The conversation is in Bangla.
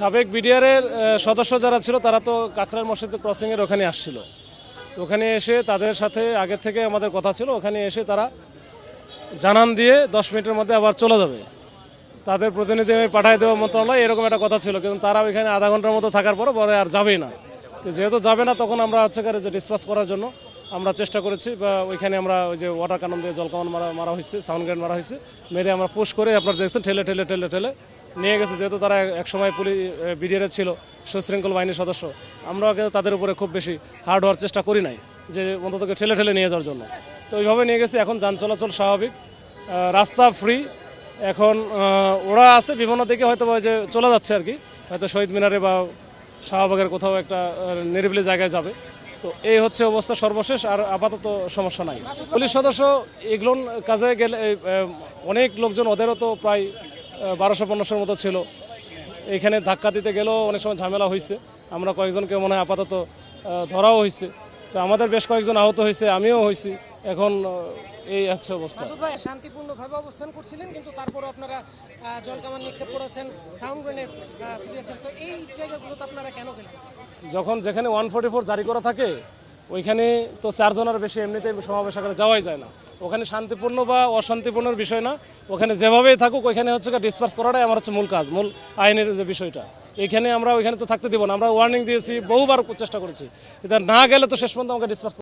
সাবেক বিডিআরের সদস্য যারা ছিল, তারা তো কাকরার মসজিদ ক্রসিংয়ের ওখানে আসছিল। তো ওখানে এসে তাদের সাথে আগের থেকে আমাদের কথা ছিল, ওখানে এসে তারা জানান দিয়ে দশ মিনিটের মধ্যে আবার চলে যাবে। তাদের প্রতিনিধি আমি পাঠিয়ে দেওয়া মন্ত্রণালয়, এরকম একটা কথা ছিল, কিন্তু তারা ওইখানে আধা ঘণ্টার মতো থাকার পরে পরে আর যাবেই না। তো যেহেতু যাবে না, তখন আমরা হচ্ছে যে ডিসপাস করার জন্য আমরা চেষ্টা করেছি, বা ওইখানে আমরা ওই যে ওয়াটার কানন দিয়ে জলকামান মারা মারা হয়েছে সাউন্ড গ্রেড মারা হয়েছে, মেরে আমরা পুশ করে আপনারা দেখছেন, ঠেলে ঠেলে ঠেলে ঠেলে নিয়ে গেছে, যেহেতু তারা একসময় পুলিশ বিডিআর ছিল, সুশৃঙ্খল বাহিনীর সদস্য, আমরাও কিন্তু তাদের উপরে খুব বেশি হার্ড হওয়ার চেষ্টা করি নাই, যে অন্ততকে ঠেলে ঠেলে নিয়ে যাওয়ার জন্য। তো ওইভাবে নিয়ে গেছি, এখন যান চলাচল স্বাভাবিক। রাস্তা ফ্রি এখন ওরা আছে, বিভিন্ন দিকে হয়তো যে চলে যাচ্ছে আর কি, হয়তো শহীদ মিনারে বা শাহবাগের কোথাও একটা নিরিবিলি জায়গায় যাবে। তো এই হচ্ছে অবস্থা সর্বশেষ, আর আপাতত সমস্যা নাই। পুলিশ সদস্য এগুলো কাজে গেলে অনেক লোকজন, ওদেরও তো প্রায় বারোশো পনেরোশোর মতো ছিল। এখানে ধাক্কা দিতে গেলেও অনেক সময় ঝামেলা হয়েছে আমরা কয়েকজনকে মনে হয় আপাতত ধরাও হয়েছে তো আমাদের বেশ কয়েকজন আহত হয়েছে আমিও হয়েছি এখন এই হচ্ছে অবস্থা। ভাই শান্তিপূর্ণভাবে অবস্থান করছিলেন কিন্তু তারপর আপনারা আহ, জলকামান নিক্ষেপ করেছেন সাউন্ড গ্রেনেড ফিরিয়েছেন। তো এই জায়গাগুলোতে আপনারা কেন গেলেন? যখন যেখানে ওয়ান ফোর্টি ফোর জারি করা থাকে ওইখানে তো চারজনের বেশি এমনিতেই সমাবেশ আকারে যাওয়াই যায় না। ওখানে শান্তিপূর্ণ বা অশান্তিপূর্ণের বিষয় না। ওখানে যেভাবেই থাকুক, ওইখানে হচ্ছে ডিসপার্স করাটাই আমার হচ্ছে মূল কাজ, মূল আইনের যে বিষয়টা। এখানে আমরা ওইখানে তো থাকতে দিব না। আমরা ওয়ার্নিং দিয়েছি, বহুবার চেষ্টা করেছি। এটা না গেলে তো শেষ পর্যন্ত আমাকে ডিসপার্স